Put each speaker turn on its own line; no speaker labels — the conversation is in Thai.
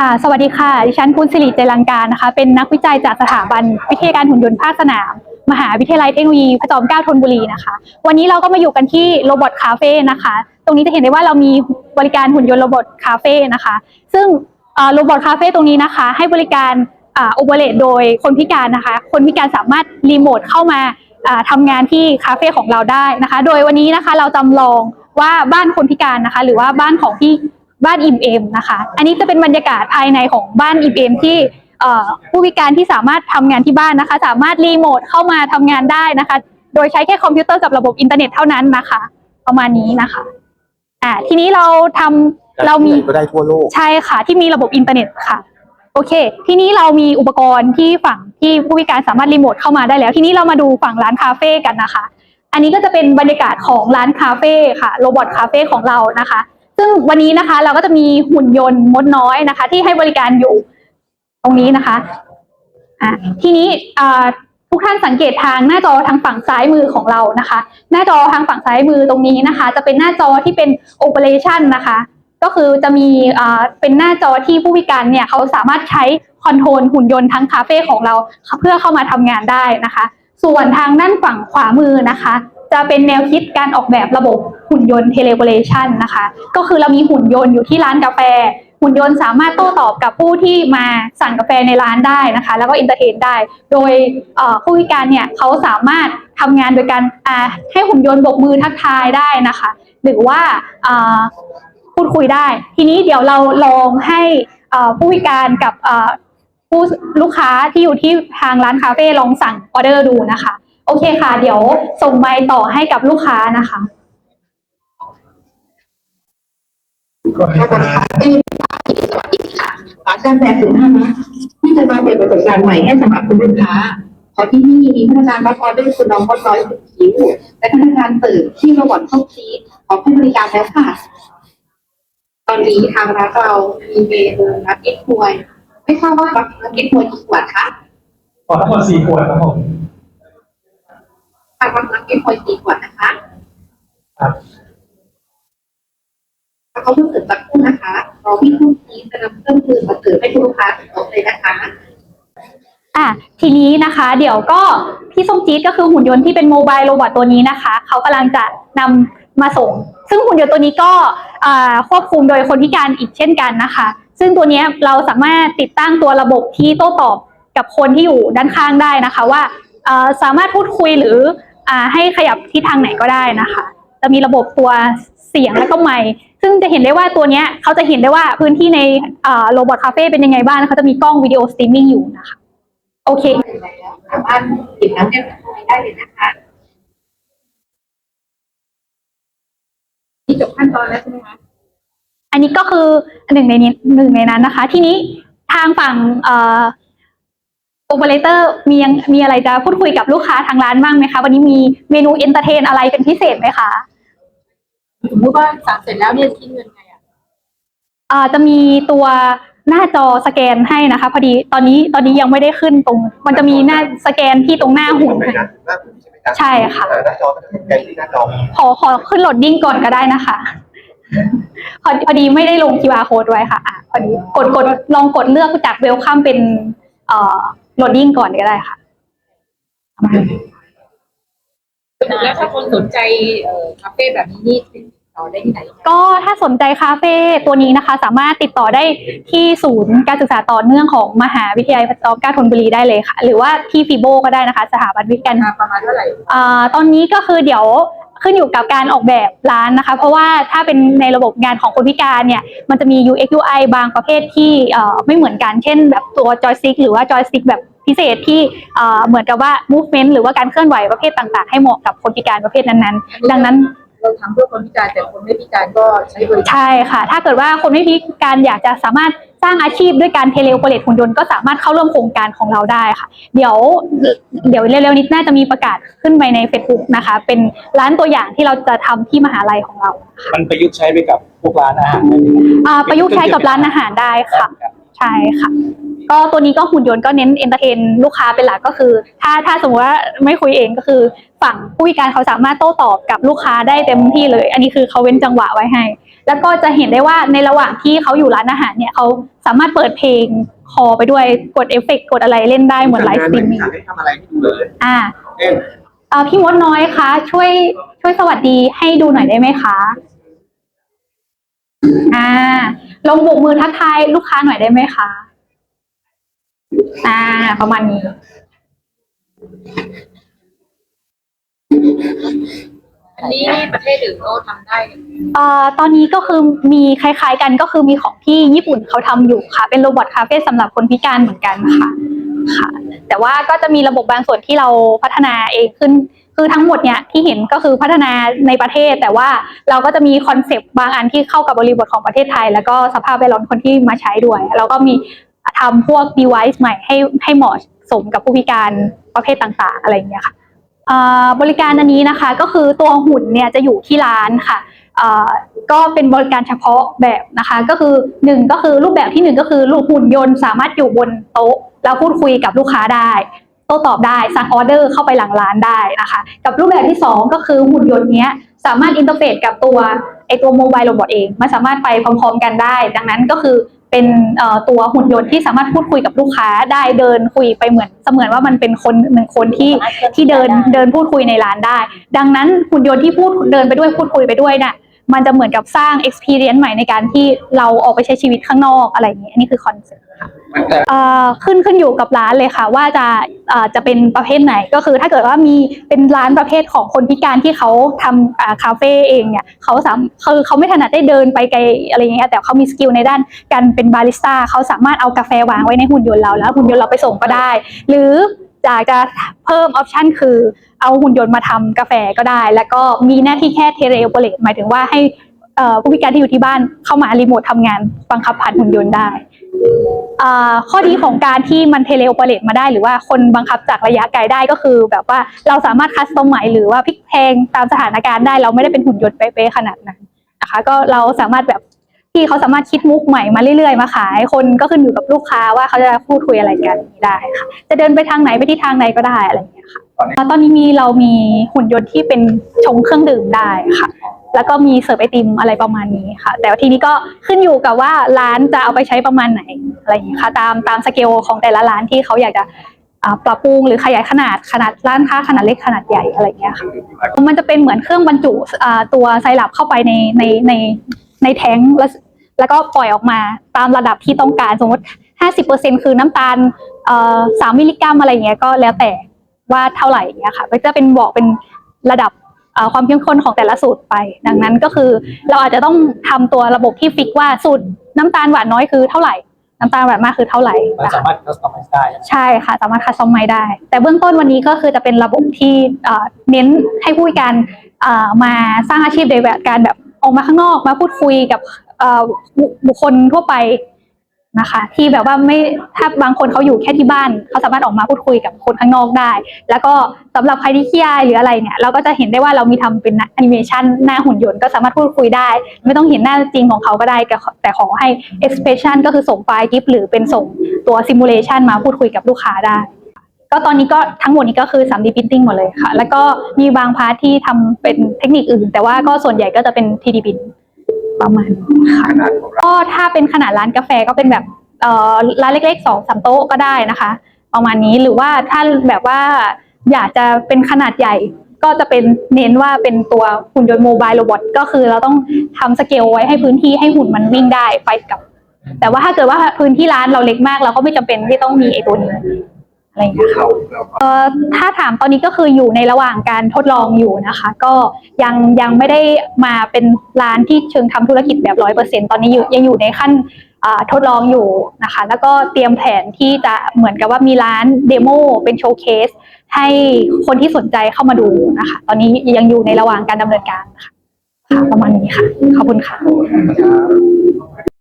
ค่ะ สวัสดีค่ะ ดิฉันคุณสิริใจลังการนะคะ เป็นนักวิจัยจากสถาบันวิทยาการหุ่นยนต์ภาคสนาม มหาวิทยาลัยเทคโนโลยีพระจอมเกล้าธนบุรีนะคะ วันนี้เราก็มาอยู่กันที่โรบอทคาเฟ่นะคะ ตรงนี้จะเห็นได้ว่าเรามีบริการหุ่นยนต์โรบอทคาเฟ่นะคะ ซึ่งโรบอทคาเฟ่ตรงนี้นะคะ ให้บริการโอเปเรตโดยคนพิการนะคะ คนพิการสามารถรีโมทเข้ามาอ่าทำงานที่คาเฟ่ของเราได้นะคะ โดยวันนี้นะคะเราจำลองว่าบ้านคนพิการนะคะ หรือว่าบ้านของพี่ บ้านอิ่มเอมนะคะ อันนี้จะเป็นบรรยากาศภายในของบ้านอิ่มเอมที่เอ่อผู้พิการที่สามารถทำงานที่บ้านนะคะ สามารถรีโมทเข้ามาทำงานได้นะคะ โดยใช้แค่คอมพิวเตอร์กับระบบอินเทอร์เน็ตเท่านั้นนะคะ ประมาณนี้นะคะอ่าทีนี้เราทำเรามี
ก็ได้ทั่วโลก
ใช่ค่ะ ที่มีระบบอินเทอร์เน็ตค่ะ โอเค ทีนี้เรามีอุปกรณ์ที่ฝั่งที่ผู้พิการสามารถรีโมทเข้ามาได้แล้ว ทีนี้เรามาดูฝั่งร้านคาเฟ่กันนะคะ อันนี้ก็จะเป็นบรรยากาศของร้านคาเฟ่ค่ะโรบอทคาเฟ่ของเรานะคะ ซึ่งวันนี้นะคะเราก็จะมีหุ่นยนต์มดน้อยนะคะ ที่ให้บริการอยู่ตรงนี้นะคะอะทีนี้ทุกท่านสังเกตทางหน้าจอทางฝั่งซ้ายมือของเรานะคะ หน้าจอทางฝั่งซ้ายมือตรงนี้นะคะ จะเป็นหน้าจอที่เป็นโอเปอเรชันนะคะ ก็คือจะมีเป็นหน้าจอที่ผู้พิการเนี่ยเขาสามารถใช้คอนโทรลหุ่นยนต์ทั้งคาเฟ่ของเราเพื่อเข้ามาทำงานได้นะคะ ส่วนทางด้านฝั่งขวามือนะคะ จะเป็นแนวคิดการออกแบบระบบ หุ่นยนต์เทเลโพเลชันนะคะ ก็คือเรามีหุ่นยนต์อยู่ที่ร้านกาแฟ หุ่นยนต์สามารถโต้ตอบกับผู้ที่มาสั่งกาแฟในร้านได้นะคะ แล้วก็อินเตอร์เทนได้ โดยผู้พิการเนี่ยเขาสามารถทำงานโดยการให้หุ่นยนต์บกมือทักทายได้นะคะ หรือว่าพูดคุยได้ ทีนี้เดี๋ยวเราลองให้ผู้พิการกับผู้ลูกค้าที่อยู่ที่ทางร้านคาเฟ่ลองสั่งออเดอร์ดูนะคะ โอเคค่ะ เดี๋ยวส่งไมค์ต่อให้กับลูกค้านะคะ
ร้านกาแฟสุห้านะที่จะมาเป็นประสบการณ์ใหม่ให้สำหรับคุณลูกค้าเพราะที่นี่มีพนักงานรับออเดอร์คุณน้องมดน้อยสุดคิ้วและพนักงานเสิร์ฟที่โรบอทเข้าซีทขอให้บริการแล้วค่ะ ตอนนี้ทางร้านเรามีเมนูนักเก็ตฮวยไม่ทราบว่ารับนักเก็ตฮวยกี่ขวดคะ
ขอทั้งหมดสี่ขวดครับผม
ทางรับนักเก็ตฮวยสี่ขวดนะคะ
ครับ
เขาเพิ่งเสิร์ฟสักครู่นะคะรอพี่ทุ่มซีจะนำเครื่องดื่มมาเสิร์ฟให้คุณลูกค้าถึงโต๊ะเลยนะคะ
อะทีนี้นะคะเดี๋ยวก็พี่ส้มจี๊ดก็คือหุ่นยนต์ที่เป็นโมบายโรบอทตัวนี้นะคะเขากำลังจะนำมาส่ง ซึ่งหุ่นยนต์ตัวนี้ก็ควบคุมโดยคนพิการอีกเช่นกันนะคะ ซึ่งตัวนี้เราสามารถติดตั้งตัวระบบที่โต้ตอบกับคนที่อยู่ด้านข้างได้นะคะ ว่าสามารถพูดคุยหรืออให้ขยับทิศทางไหนก็ได้นะคะ จะมีระบบตัวเสียงแล้วก็ไมค์ ซึ่งจะเห็นได้ว่าตัวเนี้ยเขาจะเห็นได้ว่าพื้นที่ในโรบอทคาเฟ่เป็นยังไงบ้างเขาจะมีกล้องวิดีโอสตรีมมิ่งอยู่นะคะ โอเค
สามารถหยิบน้ำเย็นมาได้เลยนะคะนี่จบขั้นตอนแล้วใช่ไหมคะ
อันนี้ก็คือหนึ่งในนี้หนึ่งในนั้นนะคะ ทีนี้ทางฝั่งเอ่อโอเปอเรเตอร์มียังมีอะไรจะพูดคุยกับลูกค้าทางร้านบ้างไหมคะ วันนี้มีเมนูเอนเตอร์เทนอะไรเป็นพิเศษไหมคะ
สมมติว่าสั่งเสร็จแล้วเนี่ยคิดเงินไงอะ
อ่าจะมีตัวหน้าจอสแกนให้นะคะ พอดีตอนนี้ตอนนี้ยังไม่ได้ขึ้นตรง มันจะมีหน้าสแกนที่ตรงหน้าหุ่น
ใช่
ให้
ไหมหน้าหุ่นใช่ไหมครับ
ใช่ค่ะ
หน้าจอก็จะเป็นแกนที่หน้าจอ
ขอขอขึ้นโหลดดิ้งก่อนก็ได้นะคะพอพอดีไม่ได้ลง QR code ไว้ค่ะอะพอดีกดกดลองกดเลือกจากเวลคัมเป็นเอ่อโหลดดิ้งก่อนก็ได้ค่ะ
แล้วถ้าคนสนใจเอ่อคาเฟ่แบบนี้นี่ติดต่อได้ที่ไหน
ก็ถ้าสนใจคาเฟ่ตัวนี้นะคะ สามารถติดต่อได้ที่ศูนย์การศึกษาต่อเนื่องของมหาวิทยาลัยพระจอมเกล้าธนบุรีได้เลยค่ะ หรือว่าที่ฟีโบก็ได้นะคะ สถาบันวิทยาการ
ราคาประมาณเท่าไหร่
อ่าตอนนี้ก็คือเดี๋ยว ขึ้นอยู่กับการออกแบบร้านนะคะ เพราะว่าถ้าเป็นในระบบงานของคนพิการเนี่ยมันจะมี UX UI บางประเภทที่เอ่อไม่เหมือนกันเช่น แบบตัวจอยสติ๊กหรือว่าจอยสติ๊กแบบพิเศษที่เอ่อเหมือนกับว่า movement หรือว่าการเคลื่อนไหวประเภทต่างๆ ให้เหมาะกับคนพิการประเภทนั้นๆ ดังนั้น
เราทำเพื่อคนพิการแต่คนไม่พิการก็ใช้บริการ
ใช่ค่ะ ถ้าเกิดว่าคนไม่พิการอยากจะสามารถ สร้างอาชีพด้วยการเทเลโอเปเรตหุ่นยนต์ก็สามารถเข้าร่วมโครงการของเราได้ค่ะ เดี๋ยวเดี๋ยวเร็วๆนี้น่าจะมีประกาศขึ้นไปใน Facebook นะคะ เป็นร้านตัวอย่างที่เราจะทำที่มหาลัยของเรา
มันประยุกต์ใช้ไปกับพวกร้านอาหารได้ไหมครับ
อ่าประยุกต์ใช้กับร้านอาหารได้ค่ะ ใช่ค่ะก็ตัวนี้ก็หุ่นยนต์ก็เน้นเอนเตอร์เทนลูกค้าเป็นหลักก็คือ ถ้าถ้าสมมติว่าไม่คุยเองก็คือฝั่งผู้พิการเขาสามารถโต้ตอบกับลูกค้าได้เต็มที่เลย อันนี้คือเขาเว้นจังหวะไว้ให้ แล้วก็จะเห็นได้ว่าในระหว่างที่เขาอยู่ร้านอาหารเนี่ยเขาสามารถเปิดเพลงคอไปด้วยกดเอฟเฟกต์กดอะไรเล่นได้เหมือนไลฟ์สตรีมมิ่ง
สั่งให้ทำอะไรให้ดูเลย
อ่า
เช่น
เอ่อพี่มดน้อยคะช่วยช่วยสวัสดีให้ดูหน่อยได้ไหมคะอ่าลองโบกมือทักทายลูกค้าหน่อยได้ไหมคะอ่า ประมาณนี้
อันนี้ประเทศอื่นก็ทำได้
เอ่อตอนนี้ก็คือมีคล้าย ๆ กันก็คือมีของที่ญี่ปุ่นเขาทำอยู่ค่ะ เป็นโรบอทคาเฟ่สำหรับคนพิการเหมือนกันค่ะค่ะ แต่ว่าก็จะมีระบบบางส่วนที่เราพัฒนาเองขึ้น คือทั้งหมดเนี่ยที่เห็นก็คือพัฒนาในประเทศ แต่ว่าเราก็จะมีคอนเซปต์บางอันที่เข้ากับบริบทของประเทศไทย แล้วก็สภาพแวดล้อมคนที่มาใช้ด้วยแล้วก็มีทำพวก device ใหม่ให้ให้เหมาะสมกับผู้พิการประเภทต่างๆ อะไรอย่างเงี้ยค่ะ บริการอันนี้นะคะก็คือตัวหุ่นเนี่ยจะอยู่ที่ร้านค่ะก็เป็นบริการเฉพาะแบบนะคะ ก็คือหนึ่งก็คือรูปแบบที่หนึ่งก็คือลูกหุ่นยนต์สามารถอยู่บนโต๊ะ แล้วพูดคุยกับลูกค้าได้โต้ตอบได้สั่งออเดอร์เข้าไปหลังร้านได้นะคะ กับรูปแบบที่สองก็คือหุ่นยนต์เนี้ยสามารถอินเทอร์เฟซกับตัวไอตัวโมบายโรบอทเองมันสามารถไปพร้อมๆกันได้ ดังนั้นก็คือ เป็นเอ่อตัวหุ่นยนต์ที่สามารถพูดคุยกับลูกค้าได้เดินคุยไปเหมือนเสมือนว่ามันเป็นคนหนึ่งคนที่ที่เดินเดินพูดคุยในร้านได้ ดังนั้นหุ่นยนต์ที่พูดเดินไปด้วยพูดคุยไปด้วยน่ะมันจะเหมือนกับสร้าง experience ใหม่ในการที่เราออกไปใช้ชีวิตข้างนอกอะไรอย่างนี้อันนี้คือคอนเซ็ปต์ เอ่อขึ้นขึ้นอยู่กับร้านเลยค่ะ ว่าจะเอ่อจะเป็นประเภทไหนก็คือ ถ้าเกิดว่ามีเป็นร้านประเภทของคนพิการที่เขาทำอ่าคาเฟ่เองเนี่ยเขาสามคือเขาไม่ถนัดได้เดินไปไกลอะไรอย่างเงี้ยแต่เขามีสกิลในด้านการเป็นบาริสต้าเขาสามารถเอากาแฟวางไว้ในหุ่นยนต์เราแล้วหุ่นยนต์เราไปส่งก็ได้ หรืออยากจะเพิ่มออปชันคือเอาหุ่นยนต์มาทำกาแฟก็ได้ แล้วก็มีหน้าที่แค่เทเลโอเปเรตหมายถึงว่าให้ ผู้พิการที่อยู่ที่บ้านเข้ามารีโมททำงานบังคับผ่านหุ่นยนต์ได้ ข้อดีของการที่มันเทเลโอเปเรตมาได้ หรือว่าคนบังคับจากระยะไกลได้ก็คือ แบบว่าเราสามารถคัสตอมไมหรือว่าพลิกแพงตามสถานการณ์ได้ เราไม่ได้เป็นหุ่นยนต์เป๊ะๆขนาดนั้นนะคะ ก็เราสามารถแบบที่เขาสามารถคิดมุกใหม่มาเรื่อยๆ มาขายคนก็ขึ้นอยู่กับลูกค้าว่าเขาจะพูดคุยอะไรกันได้ค่ะ จะเดินไปทางไหนไปที่ทางไหนก็ได้อะไรอย่างเงี้ยค่ะตอนนี้มีเรามีหุ่นยนต์ที่เป็นชงเครื่องดื่มได้ค่ะ แล้วก็มีเสิร์ฟไอติมอะไรประมาณนี้ค่ะ แต่ทีนี้ก็ขึ้นอยู่กับว่าร้านจะเอาไปใช้ประมาณไหนอะไรอย่างเงี้ค่ะ ตามตามสเกลของแต่ละร้านที่เขาอยากจะปรับปรุงหรือขยายขนาดขนาดร้านค้าขนาดเล็กขนาดใหญ่อะไรอย่างเงี้ยค่ะมันจะเป็นเหมือนเครื่องบรรจุตัวไซรัปเข้าไปในในในในแท้งแล้วแล้วก็ปล่อยออกมาตามระดับที่ต้องการสมมติ 50%คือน้ำตาลสามมิลลิกรัมอะไรอย่างเงี้ยก็แล้วแต่ว่าเท่าไหร่อย่างเงี้ยค่ะก็จะเป็นบอกเป็นระดับ ความเข้มข้นของแต่ละสูตรไป ดังนั้นก็คือ เราอาจจะต้องทำตัวระบบที่ฟิกว่าสูตรน้ำตาลหวานน้อยคือเท่าไหร่น้ำตาลหวานมากคือเท่าไหร่
มัน
นะ
สา
คะ
มารถ customize ได้
ใช่ค่ะ สามารถคัสตอมไมได้ แต่เบื้องต้นวันนี้ก็คือจะเป็นระบบที่เอ่อเน้นให้ผู้พิการเอ่อมาสร้างอาชีพโดยแบบการแบบออกมาข้างนอกมาพูดคุยกับเอ่อบุบุคคลทั่วไป นะคะ ที่แบบว่าไม่ถ้าบางคนเขาอยู่แค่ที่บ้านเขาสามารถออกมาพูดคุยกับคนข้างนอกได้ แล้วก็สำหรับใครที่ขี้อายหรืออะไรเนี่ยเราก็จะเห็นได้ว่าเรามีทำเป็นแอนิเมชันหน้าหุ่นยนต์ก็สามารถพูดคุยได้ ไม่ต้องเห็นหน้าจริงของเขาก็ได้แต่ขอแต่ขอให้ expression ก็คือส่งไฟล์กิฟหรือเป็นส่งตัว simulation มาพูดคุยกับลูกค้าได้ก็ตอนนี้ก็ทั้งหมดนี้ก็คือ 3D printing หมดเลยค่ะ แล้วก็มีบางพาร์ทที่ทำเป็นเทคนิคอื่น แต่ว่าก็ส่วนใหญ่ก็จะเป็น 3D print ประมาณนี้ค่ะ
ขนาดของเรา
ก็ถ้าเป็นขนาดร้านกาแฟก็เป็นแบบเอ่อร้านเล็กๆสองสามโต๊ะก็ได้นะคะ ประมาณนี้หรือว่าถ้าแบบว่าอยากจะเป็นขนาดใหญ่ก็จะเป็นเน้นว่าเป็นตัวหุ่นยนต์โมบายโรบอทก็คือเราต้องทำสเกลไว้ให้พื้นที่ให้หุ่นมันวิ่งได้ไปกับ แต่ว่าถ้าเกิดว่าพื้นที่ร้านเราเล็กมาก เราก็ไม่จำเป็นที่ต้องมีไอ้ตัวนี้ อะไรอย่างเงี้ยค่ะ
เราเรา
เอ่อถ้าถามตอนนี้ก็คืออยู่ในระหว่างการทดลองอยู่นะคะ ก็ยังยังไม่ได้มาเป็นร้านที่เชิงทำธุรกิจแบบร้อยเปอร์เซ็นตอนนี้อยู่ยังอยู่ในขั้นอ่าทดลองอยู่นะคะ แล้วก็เตรียมแผนที่จะเหมือนกับว่ามีร้านเดโมเป็นโชว์เคส ให้คนที่สนใจเข้ามาดูนะคะ ตอนนี้ยังอยู่ในระหว่างการดำเนินการค่ะค่ะประมาณนี้ค่ะขอบคุณค่ะ